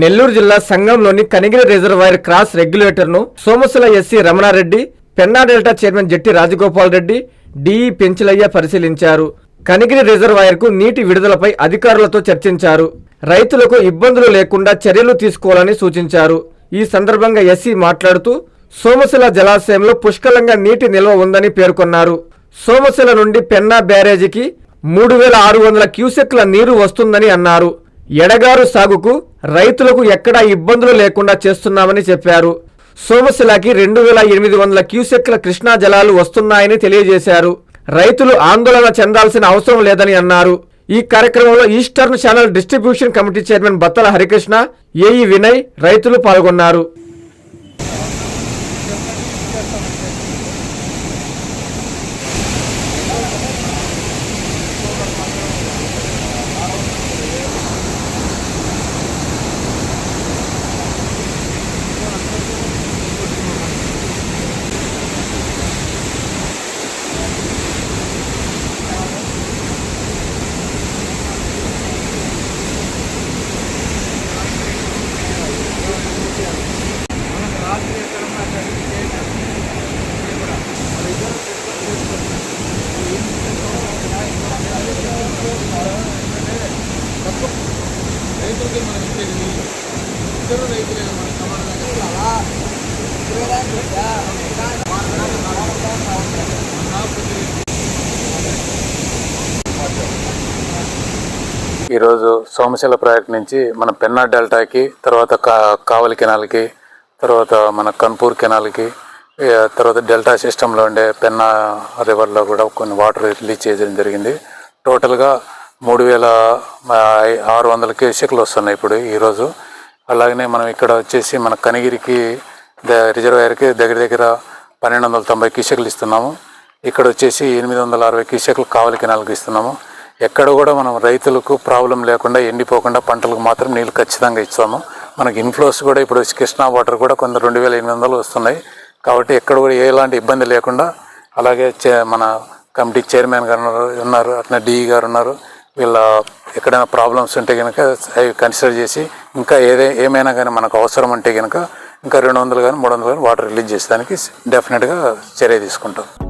నెల్లూరు జిల్లా సంఘంలోని Kanigiri reservoir cross రెగ్యులేటర్ను Somasula SC Ramanareddy Penna delta chairman Jatti Rajagopal Reddy DE Penchilaiah పరిశీలించారు. కనిగిరి రిజర్వాయర్కు నీటి విడుదలపై అధికారులతో చర్చించారు. రైతులకు ఇబ్బందులు లేకుండా చర్యలు తీసుకోవాలని సూచించారు. ఈ సందర్భంగా ఎస్సీ మాట్లాడుతూ సోమశిల జలాశయంలో పుష్కలంగా నీటి నిల్వ ఉందని పేర్కొన్నారు. సోమశిల నుండి పెన్నా బ్యారేజీకి మూడు వేల ఆరు వందల క్యూసెక్ల నీరు వస్తుందని అన్నారు. ఎడగారు సాగుకు రైతులకు ఎక్కడా ఇబ్బందులు లేకుండా చేస్తున్నామని చెప్పారు. సోమశిలకి రెండు వేల ఎనిమిది వందల క్యూసెక్ల కృష్ణా జలాలు వస్తున్నాయని తెలియజేశారు. రైతులు ఆందోళన చెందాల్సిన అవసరం లేదని అన్నారు. ఈ కార్యక్రమంలో eastern channel distribution committee chairman Battala Harikrishna AE Vinay రైతులు పాల్గొన్నారు. రైతులకి మనం ఇచ్చేది నీళ్ళు ఇద్దరు రైతులే మన ఈరోజు సోమశిల ప్రాజెక్ట్ నుంచి మన పెన్నా డెల్టాకి తర్వాత కా కావలి కెనాల్కి తర్వాత మన కన్పూర్ కెనాల్కి తర్వాత డెల్టా సిస్టంలో ఉండే పెన్నా రివర్లో కూడా కొన్ని వాటర్ రిలీజ్ చేయడం జరిగింది. టోటల్గా మూడు వేల ఆరు వందల క్యూసెక్లు వస్తున్నాయి ఇప్పుడు ఈరోజు అలాగనే మనం ఇక్కడ వచ్చేసి మన కనిగిరికి ద- రిజర్వాయర్కి దగ్గర దగ్గర పన్నెండు వందల తొంభై క్యూసెక్లు ఇస్తున్నాము. ఇక్కడ వచ్చేసి ఎనిమిది వందల అరవై క్యూసెక్లు కావలి కెనాలకు ఇస్తున్నాము. ఎక్కడ కూడా మనం రైతులకు ప్రాబ్లం లేకుండా ఎండిపోకుండా పంటలకు మాత్రం నీళ్ళు ఖచ్చితంగా ఇస్తాము మనకి ఇన్ఫ్లోస్ కూడా ఇప్పుడు కృష్ణా వాటర్ కూడా కొంత రెండు వేల ఎనిమిది వందలు వస్తున్నాయి. కాబట్టి ఎక్కడ కూడా ఎలాంటి ఇబ్బంది లేకుండా అలాగే మన కమిటీ చైర్మన్ గారు ఉన్నారు- ఉన్నారు అట్లా డిఈ గారు ఉన్నారు. వీళ్ళ ఎక్కడైనా ప్రాబ్లమ్స్ ఉంటే కనుక అవి కన్సిడర్ చేసి ఇంకా ఏదే ఏమైనా కానీ మనకు అవసరం ఉంటే కనుక ఇంకా రెండు వందలు కానీ మూడు వందలు కానీ వాటర్ రిలీజ్ చేసేదానికి డెఫినెట్గా చర్య తీసుకుంటాం.